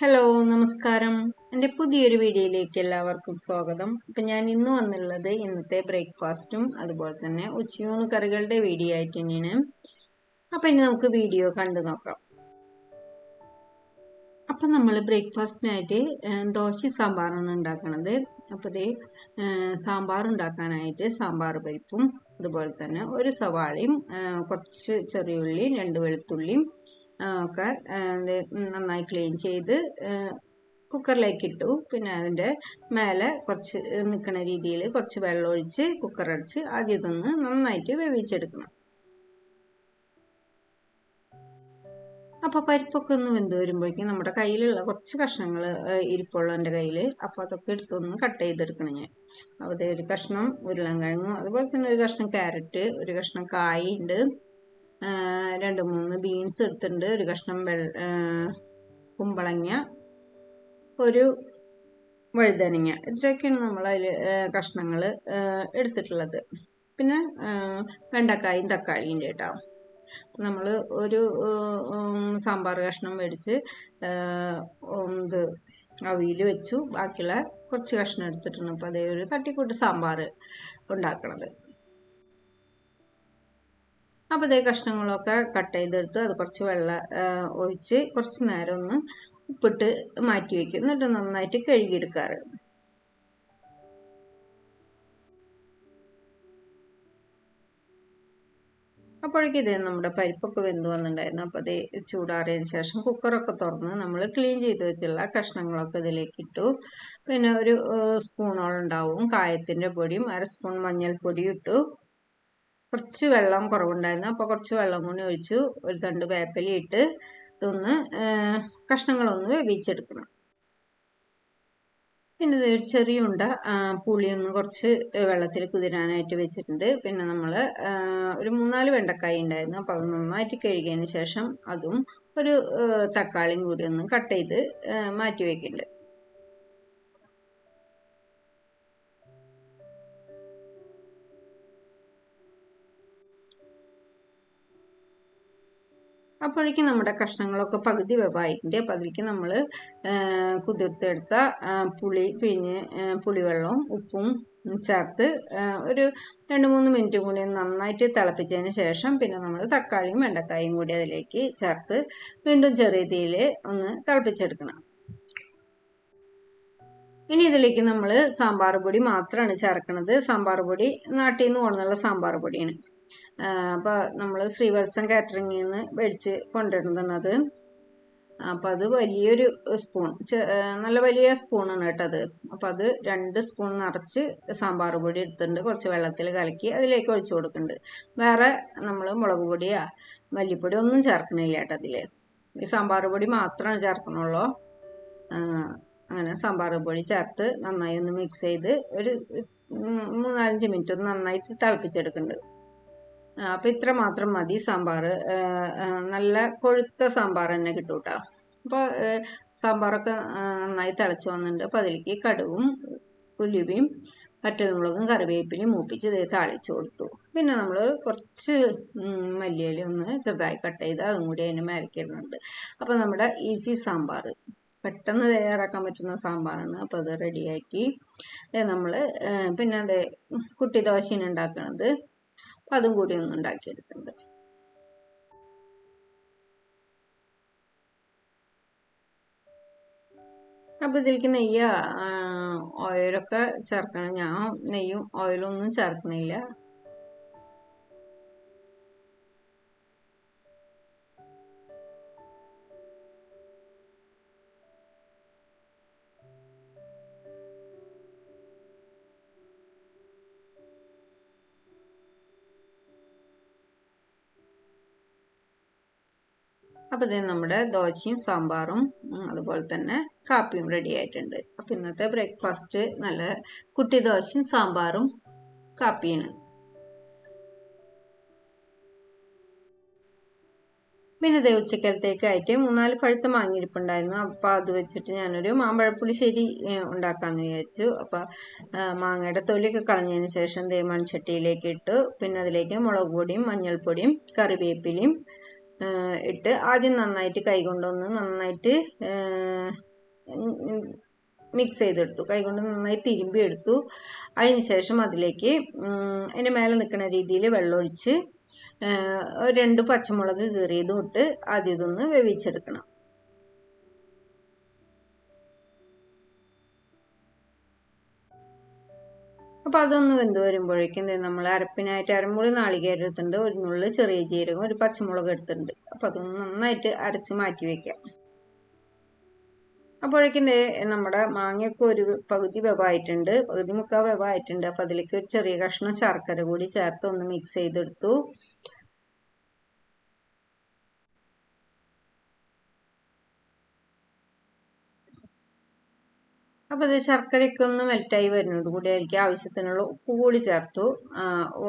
Hello നമസ്കാരം. എന്റെ പുതിയൊരു വീഡിയോയിലേക്ക് എല്ലാവർക്കും സ്വാഗതം. അപ്പം ഞാൻ ഇന്ന് വന്നുള്ളത് ഇന്നത്തെ ബ്രേക്ക്ഫാസ്റ്റും അതുപോലെ തന്നെ ഉച്ചയൂണ് കറികളുടെ വീഡിയോ ആയിട്ട് തന്നെയാണ്. അപ്പം ഇനി നമുക്ക് വീഡിയോ കണ്ടു നോക്കാം. അപ്പം നമ്മൾ ബ്രേക്ക്ഫാസ്റ്റിനായിട്ട് ദോശ സാമ്പാറാണ് ഉണ്ടാക്കുന്നത് അപ്പോൾ ഇത് സാമ്പാർ ഉണ്ടാക്കാനായിട്ട് സാമ്പാർ പരിപ്പും അതുപോലെ തന്നെ ഒരു സവാളയും കുറച്ച് ചെറിയുള്ളിയും രണ്ട് വെളുത്തുള്ളിയും ഒക്കെ നന്നായി ക്ലീൻ ചെയ്ത് കുക്കറിലേക്ക് ഇട്ടു. പിന്നെ അതിന്റെ മേലെ കുറച്ച് നിൽക്കുന്ന രീതിയിൽ കുറച്ച് വെള്ളം ഒഴിച്ച് കുക്കറടിച്ച് ആദ്യം ഇതൊന്ന് നന്നായിട്ട് വേവിച്ചെടുക്കണം. അപ്പോൾ പരിപ്പൊക്കെ ഒന്ന് വെന്ത് വരുമ്പോഴേക്കും നമ്മുടെ കയ്യിലുള്ള കുറച്ച് കഷ്ണങ്ങൾ ഇരിപ്പുള്ളൂ എന്റെ കയ്യിൽ അപ്പോൾ അതൊക്കെ എടുത്തൊന്ന് കട്ട് ചെയ്തെടുക്കണം ഞാൻ. അപ്പോൾ ഒരു കഷ്ണം ഉരുളൻ കിഴങ്ങും അതുപോലെ തന്നെ ഒരു കഷ്ണം ക്യാരറ്റ് ഒരു കഷ്ണം കായ ഉണ്ട് രണ്ട് മൂന്ന് ബീൻസ് എടുത്തിട്ടുണ്ട്. ഒരു കഷ്ണം വെള്ള കുമ്പളങ്ങ ഒരു വഴുതനങ്ങ. ഇത്രയൊക്കെയാണ് നമ്മൾ അതിൽ കഷ്ണങ്ങൾ എടുത്തിട്ടുള്ളത്. പിന്നെ വെണ്ടക്കായും തക്കാളിയും കേട്ടോ. നമ്മൾ ഒരു സാമ്പാർ കഷ്ണം മേടിച്ച് ഇത് അവിയിൽ വെച്ചു. ബാക്കിയുള്ള കുറച്ച് കഷ്ണം എടുത്തിട്ടുണ്ട്. അപ്പോൾ അതേ ഒരു തട്ടിക്കൂട്ട് സാമ്പാർ ഉണ്ടാക്കണത്. അപ്പോൾ ഇതേ കഷ്ണങ്ങളൊക്കെ കട്ട് ചെയ്തെടുത്ത് അത് കുറച്ച് വെള്ളം ഒഴിച്ച് കുറച്ച് നേരം ഒന്ന് ഉപ്പിട്ട് മാറ്റി വയ്ക്കും എന്നിട്ട് നന്നായിട്ട് കഴുകിയെടുക്കാറ്. അപ്പോഴേക്കും ഇതേ നമ്മുടെ പരിപ്പൊക്കെ വെന്ത് വന്നിട്ടുണ്ടായിരുന്നു. അപ്പോൾ അതേ ചൂടാറിയതിന് ശേഷം കുക്കറൊക്കെ തുറന്ന് നമ്മൾ ക്ലീൻ ചെയ്ത് വെച്ചുള്ള കഷ്ണങ്ങളൊക്കെ ഇതിലേക്ക് ഇട്ടു. പിന്നെ ഒരു സ്പൂണോളം ഉണ്ടാവും. കായത്തിന്റെ പൊടിയും അര സ്പൂൺ മഞ്ഞൾപ്പൊടിയും ഇട്ടു. കുറച്ച് വെള്ളം കുറവുണ്ടായിരുന്നു. അപ്പോൾ കുറച്ച് വെള്ളം കൂടി ഒഴിച്ചു. ഒരു തണ്ട് വേപ്പലി ഇട്ട് ഇതൊന്ന് കഷ്ണങ്ങളൊന്ന് വേവിച്ചെടുക്കണം. പിന്നെ ഇത് ഒരു ചെറിയ ഉണ്ട പുളിയൊന്ന് കുറച്ച് വെള്ളത്തിൽ കുതിരാനായിട്ട് വെച്ചിട്ടുണ്ട്. പിന്നെ നമ്മൾ ഒരു മൂന്നാൽ വെണ്ടക്കായ ഉണ്ടായിരുന്നു. അപ്പോൾ അത് നന്നായിട്ട് കഴുകിയതിന് ശേഷം അതും ഒരു തക്കാളിയും കൂടി ഒന്ന് കട്ട് ചെയ്ത് മാറ്റി വയ്ക്കുന്നുണ്ട് അപ്പോഴേക്കും നമ്മുടെ കഷ്ണങ്ങളൊക്കെ പകുതി വെവായിട്ടുണ്ട്. അപ്പോൾ അതിലേക്ക് നമ്മൾ കുതിർത്തെടുത്ത പുളി പിഴിഞ്ഞ് പുളിവെള്ളവും ഉപ്പും ചേർത്ത് ഒരു രണ്ട് മൂന്ന് മിനിറ്റ് കൂടി നന്നായിട്ട് തിളപ്പിച്ചതിന് ശേഷം പിന്നെ നമ്മൾ തക്കാളിയും വെണ്ടക്കായും കൂടി അതിലേക്ക് ചേർത്ത് വീണ്ടും ചെറിയ തീയിൽ ഒന്ന് തിളപ്പിച്ചെടുക്കണം. ഇനി ഇതിലേക്ക് നമ്മൾ സാമ്പാർ പൊടി മാത്രമാണ് ചേർക്കുന്നത് സാമ്പാർ പൊടി നാട്ടിൽ നിന്ന് കൊണ്ടുള്ള സാമ്പാർ പൊടിയാണ്. അപ്പോൾ നമ്മൾ ശ്രീവത്സം കാറ്ററിങ്ങിൽ നിന്ന് മേടിച്ച് അത്. അപ്പോൾ അത് വലിയൊരു സ്പൂൺ നല്ല വലിയ സ്പൂണാണ് കേട്ടത് അത്. അപ്പോൾ അത് രണ്ട് സ്പൂൺ നിറച്ച് സാമ്പാർ പൊടി എടുത്തിട്ടുണ്ട്. കുറച്ച് വെള്ളത്തിൽ കലക്കി അതിലേക്ക് ഒഴിച്ചു കൊടുക്കുന്നുണ്ട്. വേറെ നമ്മൾ മുളക് പൊടിയോ മല്ലിപ്പൊടി ഒന്നും ചേർക്കണില്ല കേട്ടോ അതിൽ ഈ സാമ്പാർ പൊടി മാത്രമാണ് ചേർക്കണുള്ളൂ അങ്ങനെ സാമ്പാർ പൊടി ചേർത്ത് നന്നായി ഒന്ന് മിക്സ് ചെയ്ത് ഒരു മൂന്നാലഞ്ച് മിനിറ്റ് ഒന്ന് നന്നായിട്ട് തിളപ്പിച്ചെടുക്കുന്നുണ്ട്. അപ്പോൾ ഇത്ര മാത്രം മതി സാമ്പാർ നല്ല കൊഴുത്ത സാമ്പാർ തന്നെ കിട്ടും കേട്ടോ അപ്പോൾ സാമ്പാറൊക്കെ നന്നായി തിളച്ച് വന്നിട്ടുണ്ട്. അപ്പോൾ അതിലേക്ക് കടുവും ഉലുവയും വറ്റൽമുളകും കറിവേപ്പിലയും മൂപ്പിച്ച് ഇത് താളിച്ച് കൊടുത്തു. പിന്നെ നമ്മൾ കുറച്ച് മല്ലിയില ഒന്ന് ചെറുതായി കട്ട് ചെയ്ത് അതും കൂടി അതിന് മേലക്കിടുന്നുണ്ട് അപ്പോൾ നമ്മുടെ ഈസി സാമ്പാർ പെട്ടെന്ന് തയ്യാറാക്കാൻ പറ്റുന്ന സാമ്പാറാണ്. അപ്പോൾ അത് റെഡിയാക്കി നമ്മൾ പിന്നെ അതേ കുട്ടി ദോശയാണ് ഉണ്ടാക്കുന്നത് അപ്പം അതും കൂടി ഒന്ന് ഉണ്ടാക്കിയെടുക്കുന്നുണ്ട് അപ്പോൾ ഇതിലേക്ക് നെയ്യ് ഓയിലൊക്കെ ചേർക്കണം. ഞാൻ നെയ്യും ഓയിലും ഒന്നും ചേർക്കണില്ല. അപ്പോൾ ഇത് നമ്മുടെ ദോശയും സാമ്പാറും അതുപോലെ തന്നെ കാപ്പിയും റെഡി ആയിട്ടുണ്ട്. അപ്പോൾ ഇന്നത്തെ ബ്രേക്ക്ഫാസ്റ്റ് നല്ല കുട്ടി ദോശയും സാമ്പാറും കാപ്പിയാണ്. പിന്നെ ഇതേ ഉച്ചക്കലത്തേക്കായിട്ട് മൂന്നാൽ പഴുത്ത മാങ്ങിയിരിപ്പുണ്ടായിരുന്നു. അപ്പോൾ അത് വെച്ചിട്ട് ഞാനൊരു മാമ്പഴപ്പുളിശ്ശേരി ഉണ്ടാക്കാമെന്ന് വിചാരിച്ചു. അപ്പോൾ മാങ്ങയുടെ തൊലിയൊക്കെ കളഞ്ഞതിന് ശേഷം ദേ മൺചട്ടിയിലേക്ക് ഇട്ടു. പിന്നെ അതിലേക്ക് മുളക് പൊടിയും മഞ്ഞൾപ്പൊടിയും കറിവേപ്പിലയും ഇട്ട് ആദ്യം നന്നായിട്ട് കൈകൊണ്ടൊന്ന് നന്നായിട്ട് മിക്സ് ചെയ്തെടുത്തു. കൈകൊണ്ട് നന്നായി തിരുമ്പി എടുത്തു. അതിനുശേഷം അതിലേക്ക് അതിന്റെ മേലെ നിൽക്കുന്ന രീതിയിൽ വെള്ളമൊഴിച്ച് രണ്ട് പച്ചമുളക് കീറിയതും ഇട്ട് ആദ്യം ഇതൊന്ന് വേവിച്ചെടുക്കണം. അപ്പോൾ അതൊന്ന് വെന്ത് വരുമ്പോഴേക്കും നമ്മൾ അരപ്പിനായിട്ട് അരമുളി നാളികേരം എടുത്തിട്ടുണ്ട് ഒരു നുള്ളി ചെറിയ ജീരകം ഒരു പച്ചമുളക് എടുത്തിട്ടുണ്ട്. അപ്പോൾ അതൊന്ന് നന്നായിട്ട് അരച്ച് മാറ്റി വയ്ക്കാം അപ്പോഴേക്കും നമ്മുടെ മാങ്ങയൊക്കെ ഒരു പകുതി വെവായിട്ടുണ്ട്. പകുതി മുക്കാൽ വെവായിട്ടുണ്ട്. അപ്പോൾ അതിലേക്ക് ഒരു ചെറിയ കഷ്ണം ശർക്കര കൂടി ചേർത്ത് ഒന്ന് മിക്സ് ചെയ്തെടുത്തു. അപ്പോൾ ഇത് ശർക്കരയൊക്കെ ഒന്ന് മെൽറ്റായി വരുന്നതോട് കൂടി അതിലേക്ക് ആവശ്യത്തിനുള്ള ഉപ്പ് കൂടി ചേർത്തു.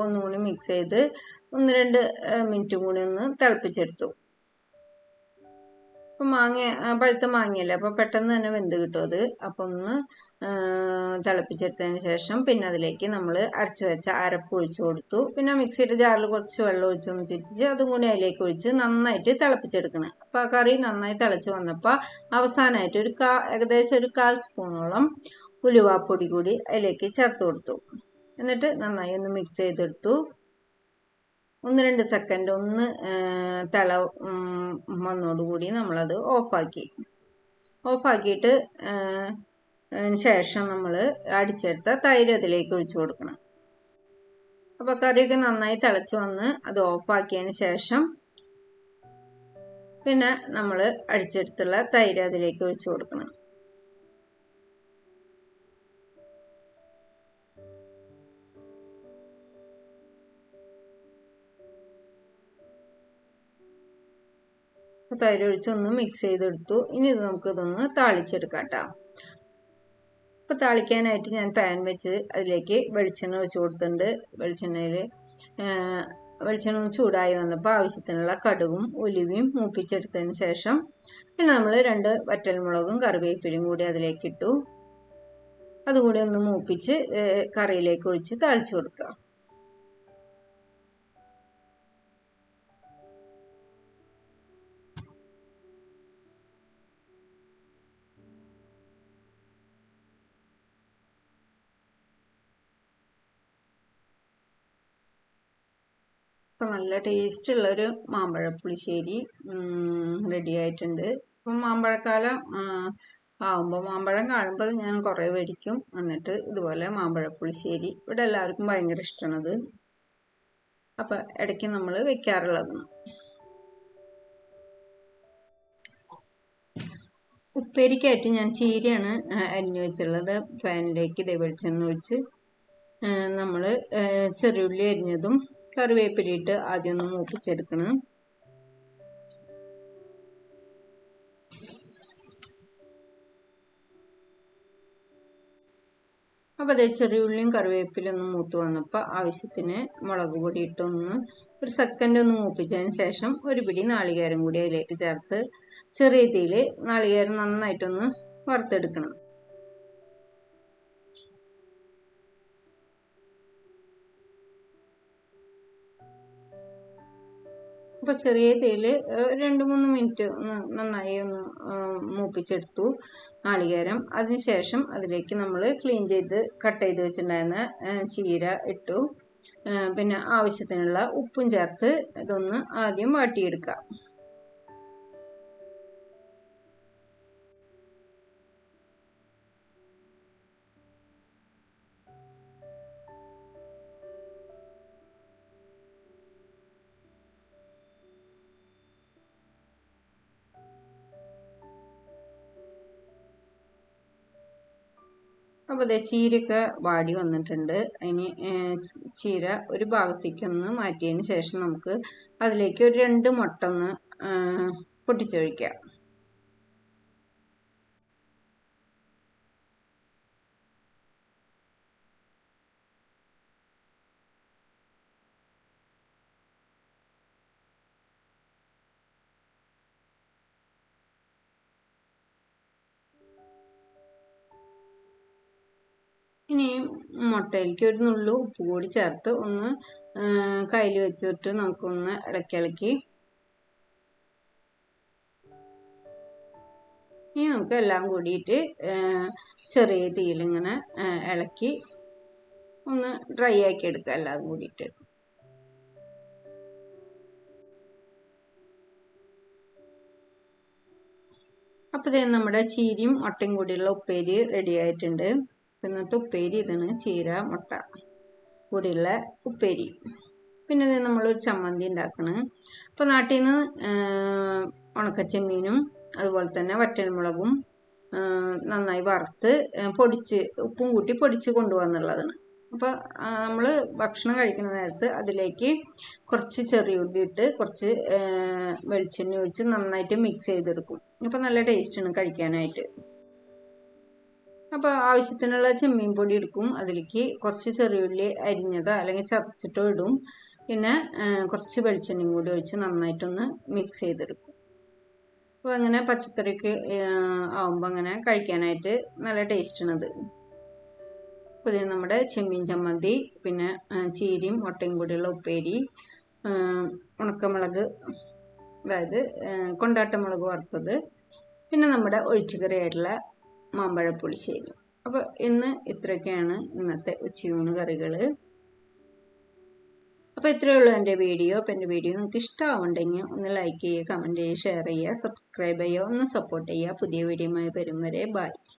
ഒന്നുകൂടി മിക്സ് ചെയ്ത് ഒന്ന് രണ്ട് മിനിറ്റ് കൂടി ഒന്ന് തിളപ്പിച്ചെടുത്തു. അപ്പം മാങ്ങ പഴുത്ത മാങ്ങയല്ലേ? അപ്പോൾ പെട്ടെന്ന് തന്നെ വെന്ത് കിട്ടും അത്. അപ്പോൾ ഒന്ന് തിളപ്പിച്ചെടുത്തതിന് ശേഷം പിന്നെ അതിലേക്ക് നമ്മൾ അരച്ച് വെച്ച അരപ്പ് ഒഴിച്ച് കൊടുത്തു. പിന്നെ മിക്സിയുടെ ജാറിൽ കുറച്ച് വെള്ളം ഒഴിച്ചൊന്ന് ചുറ്റിച്ച് അതും കൂടി അതിലേക്ക് ഒഴിച്ച് നന്നായിട്ട് തിളപ്പിച്ചെടുക്കണം. അപ്പോൾ ആ കറി നന്നായി തിളച്ച് വന്നപ്പോൾ അവസാനമായിട്ട് ഒരു കാ ഏകദേശം ഒരു കാൽ സ്പൂണോളം ഉലുവാപ്പൊടി കൂടി അതിലേക്ക് ചേർത്ത് കൊടുത്തു. എന്നിട്ട് നന്നായി ഒന്ന് മിക്സ് ചെയ്തെടുത്തു. ഒന്ന് രണ്ട് സെക്കൻഡ് ഒന്ന് തിള വന്നോടുകൂടി നമ്മളത് ഓഫാക്കി ഓഫാക്കിയിട്ട് ശേഷം നമ്മൾ അടിച്ചെടുത്ത തൈര് അതിലേക്ക് ഒഴിച്ചു കൊടുക്കണം. അപ്പോൾ കറിയൊക്കെ നന്നായി തിളച്ച് വന്ന് അത് ഓഫാക്കിയതിന് ശേഷം പിന്നെ നമ്മൾ അടിച്ചെടുത്തുള്ള തൈര് അതിലേക്ക് ഒഴിച്ചു കൊടുക്കണം. തൈര് ഒഴിച്ചൊന്ന് മിക്സ് ചെയ്തെടുത്തു. ഇനി ഇത് നമുക്കിതൊന്ന് താളിച്ചെടുക്കാം കേട്ടോ. അപ്പോൾ താളിക്കാനായിട്ട് ഞാൻ പാൻ വെച്ച് അതിലേക്ക് വെളിച്ചെണ്ണ ഒഴിച്ച് കൊടുത്തിട്ടുണ്ട്. വെളിച്ചെണ്ണയിൽ വെളിച്ചെണ്ണ ചൂടായി വന്നപ്പോൾ ആവശ്യത്തിനുള്ള കടുകും ഉലുവയും മൂപ്പിച്ചെടുത്തതിന് ശേഷം പിന്നെ നമ്മൾ രണ്ട് വറ്റൽമുളകും കറിവേപ്പിലും കൂടി അതിലേക്ക് ഇട്ടു. അതുകൂടി ഒന്ന് മൂപ്പിച്ച് കറിയിലേക്ക് ഒഴിച്ച് താളിച്ചു കൊടുക്കുക. ഇപ്പം നല്ല ടേസ്റ്റുള്ളൊരു മാമ്പഴ പുളിശ്ശേരി റെഡി ആയിട്ടുണ്ട് ഇപ്പം മാമ്പഴക്കാലം ആകുമ്പോൾ മാമ്പഴം കാണുമ്പോൾ ഞാൻ കുറേ മേടിക്കും. എന്നിട്ട് ഇതുപോലെ മാമ്പഴ പുളിശ്ശേരി ഇവിടെ എല്ലാവർക്കും ഭയങ്കര ഇഷ്ടമാണത് അപ്പം ഇടയ്ക്ക് നമ്മൾ വെക്കാറുള്ളത്. ഉപ്പേരിക്കായിട്ട് ഞാൻ ചീരയാണ് അരിഞ്ഞു വെച്ചുള്ളത് പാനിലേക്ക് ഇതേ വെളിച്ചെണ്ണ ഒഴിച്ച് നമ്മൾ ചെറിയുള്ളി അരിഞ്ഞതും കറിവേപ്പിലിട്ട് ആദ്യം ഒന്ന് മൂപ്പിച്ചെടുക്കണം. അപ്പോൾ അതേ ചെറിയുള്ളിയും കറിവേപ്പിലും ഒന്ന് മൂത്ത് വന്നപ്പോൾ ആവശ്യത്തിന് മുളക് പൊടി ഇട്ടൊന്ന് ഒരു സെക്കൻഡ് ഒന്ന് മൂപ്പിച്ചതിന് ശേഷം ഒരു പിടി നാളികേരം കൂടി അതിലേക്ക് ചേർത്ത് ചെറിയ തീയിൽ നാളികേരം നന്നായിട്ടൊന്ന് വറുത്തെടുക്കണം. അപ്പോൾ ചെറിയ തീയിൽ രണ്ട് മൂന്ന് മിനിറ്റ് ഒന്ന് നന്നായി ഒന്ന് മൂപ്പിച്ചെടുത്തു നാളികേരം. അതിനുശേഷം അതിലേക്ക് നമ്മൾ ക്ലീൻ ചെയ്ത് കട്ട് ചെയ്ത് വെച്ചിട്ടുണ്ടായിരുന്ന ചീര ഇട്ടു. പിന്നെ ആവശ്യത്തിനുള്ള ഉപ്പും ചേർത്ത് ഇതൊന്ന് ആദ്യം വാട്ടിയെടുക്കുക അപ്പോൾ ഇതേ ചീരയൊക്കെ വാടി വന്നിട്ടുണ്ട്. അതിന് ചീര ഒരു ഭാഗത്തേക്കൊന്ന് മാറ്റിയതിന് ശേഷം നമുക്ക് അതിലേക്ക് ഒരു രണ്ട് മുട്ട ഒന്ന് പൊട്ടിച്ചൊഴിക്കാം. ഇനി മുട്ടയിലേക്ക് ഒരു നുള്ളു ഉപ്പ് കൂടി ചേർത്ത് ഒന്ന് കയ്യിൽ വെച്ചിട്ട് നമുക്കൊന്ന് ഇടയ്ക്കിളക്കി ഇനി നമുക്ക് എല്ലാം കൂടിയിട്ട് ചെറിയ തീയിലിങ്ങനെ ഇളക്കി ഒന്ന് ഡ്രൈ ആക്കി എടുക്കുക എല്ലാം കൂടിയിട്ട്. അപ്പോൾ ഇതേ നമ്മുടെ ചീരിയും മുട്ടയും കൂടിയുള്ള ഉപ്പേരി റെഡി ആയിട്ടുണ്ട്. ഇന്നത്തെ ഉപ്പേരി ഇതാണ്. ചീര മുട്ട കൂടിയുള്ള ഉപ്പേരി. പിന്നെ ഇത് നമ്മളൊരു ചമ്മന്തി ഉണ്ടാക്കണം. അപ്പോൾ നാട്ടിൽ നിന്ന് ഉണക്കച്ചെമ്മീനും അതുപോലെ തന്നെ വറ്റൽമുളകും നന്നായി വറുത്ത് പൊടിച്ച് ഉപ്പും കൂട്ടി പൊടിച്ച് കൊണ്ടുപോകാന്നുള്ളതാണ് അപ്പോൾ നമ്മൾ ഭക്ഷണം കഴിക്കുന്ന നേരത്ത് അതിലേക്ക് കുറച്ച് ചെറിയ ഉള്ളി ഇട്ട് കുറച്ച് വെളിച്ചെണ്ണ ഒഴിച്ച് നന്നായിട്ട് മിക്സ് ചെയ്തെടുക്കും. അപ്പോൾ നല്ല ടേസ്റ്റാണ് കഴിക്കാനായിട്ട്. അപ്പോൾ ആവശ്യത്തിനുള്ള ചെമ്മീൻ പൊടി എടുക്കും. അതിലേക്ക് കുറച്ച് ചെറിയുള്ളി അരിഞ്ഞതോ അല്ലെങ്കിൽ ചതച്ചിട്ടോ ഇടും. പിന്നെ കുറച്ച് വെളിച്ചെണ്ണയും കൂടി ഒഴിച്ച് നന്നായിട്ടൊന്ന് മിക്സ് ചെയ്തെടുക്കും. അപ്പോൾ അങ്ങനെ പച്ചക്കറിക്ക് ആവുമ്പോൾ അങ്ങനെ കഴിക്കാനായിട്ട് നല്ല ടേസ്റ്റാണത് അപ്പോൾ ഇത് നമ്മുടെ ചെമ്മീൻ ചമ്മന്തി പിന്നെ ചീരയും മുട്ടയും കൂടിയുള്ള ഉപ്പേരി ഉണക്കമുളക് അതായത് കൊണ്ടാട്ടമുളക് വറുത്തത് പിന്നെ നമ്മുടെ ഒഴിച്ചുകറിയായിട്ടുള്ള മാമ്പഴ പുളിശ്ശേരി അപ്പോൾ ഇന്ന് ഇത്രയൊക്കെയാണ് ഇന്നത്തെ ഉച്ചയൂണ് കറികൾ അപ്പോൾ ഇത്രയേ ഉള്ളൂ എന്റെ വീഡിയോ. അപ്പോൾ എന്റെ വീഡിയോ നിങ്ങൾക്ക് ഇഷ്ടമാവുണ്ടെങ്കിൽ ഒന്ന് ലൈക്ക് ചെയ്യുക കമന്റ് ചെയ്യുക ഷെയർ ചെയ്യുക സബ്സ്ക്രൈബ് ചെയ്യുക ഒന്ന് സപ്പോർട്ട് ചെയ്യുക. പുതിയ വീഡിയോയുമായി വരും വരെ. ബൈ.